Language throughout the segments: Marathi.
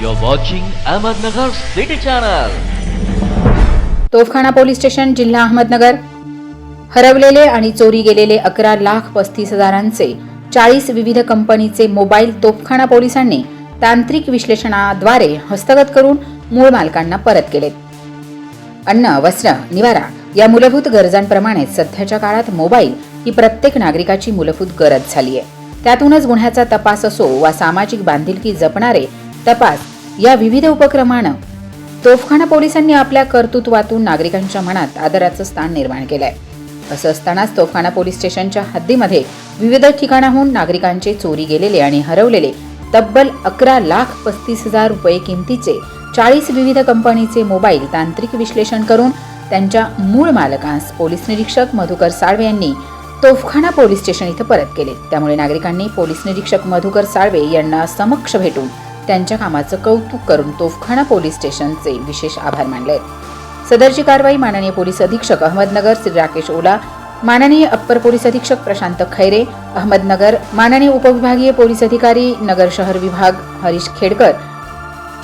You're watching Ahmednagar City Channel. Tofkhana police station जिल्हा अहमदनगर. हरवलेले आणि चोरी गेलेले अकरा लाख पस्तीस हजारांचे चाळीस विविध कंपनीचे मोबाईल तोफखाना पोलिसांनी तांत्रिक विश्लेषणाद्वारे हस्तगत करून मूळ मालकांना परत केलेत. अन्न वस्त्र निवारा या मूलभूत गरजांप्रमाणे सध्याच्या काळात मोबाईल ही प्रत्येक नागरिकाची मूलभूत गरज झाली आहे त्यातूनच गुन्ह्याचा तपास असो वा सामाजिक बांधिलकी जपणारे तपास. या विविध उपक्रमानं तोफखाना पोलिसांनी आपल्या कर्तृत्वातून नागरिकांच्या मनात आदराचं स्थान निर्माण केलंय. असं असतानाच तोफखाना पोलीस स्टेशनच्या हद्दीमध्ये विविध ठिकाणाहून नागरिकांचे चोरी गेलेले आणि हरवलेले तब्बल अकरा लाख पस्तीस हजार रुपये किमतीचे चाळीस विविध कंपनीचे मोबाईल तांत्रिक विश्लेषण करून त्यांच्या मूळ मालकांस पोलीस निरीक्षक मधुकर साळवे यांनी तोफखाना पोलीस स्टेशन इथं परत केले. त्यामुळे नागरिकांनी पोलीस निरीक्षक मधुकर साळवे यांना समक्ष भेटून त्यांच्या कामाचं कौतुक करून तोफखाना पोलीस स्टेशनचे विशेष आभार मानले. सदरची कारवाई माननीय पोलीस अधीक्षक अहमदनगर श्री राकेश ओला माननीय अप्पर पोलीस अधीक्षक प्रशांत खैरे अहमदनगर माननीय उपविभागीय पोलीस अधिकारी नगर शहर विभाग हरीश खेडकर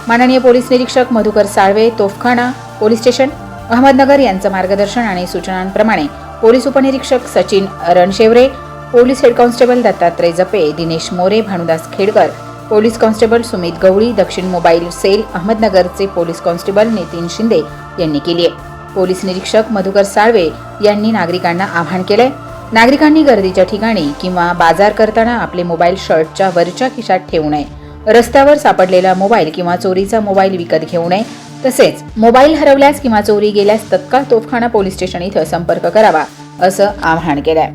माननीय पोलीस निरीक्षक मधुकर साळवे तोफखाना पोलीस स्टेशन अहमदनगर यांचं मार्गदर्शन आणि सूचनांप्रमाणे पोलीस उपनिरीक्षक Sachin Ranshevare police head constable Dattatray Jape Dinesh More Bhanudas Khedkar police constable Sumit Gawali दक्षिण मोबाईल सेल अहमदनगरचे पोलीस कॉन्स्टेबल नितीन शिंदे यांनी केली आहे. पोलीस निरीक्षक मधुकर साळवे यांनी नागरिकांना आवाहन केलंय. नागरिकांनी गर्दीच्या ठिकाणी किंवा बाजार करताना आपले मोबाईल शर्टच्या वरच्या खिशात ठेवू नये. रस्त्यावर सापडलेला मोबाईल किंवा चोरीचा मोबाईल विकत घेऊ नये. तसेच मोबाईल हरवल्यास किंवा चोरी गेल्यास तत्काळ तोफखाना पोलीस स्टेशन इथं संपर्क करावा असं आवाहन केलंय.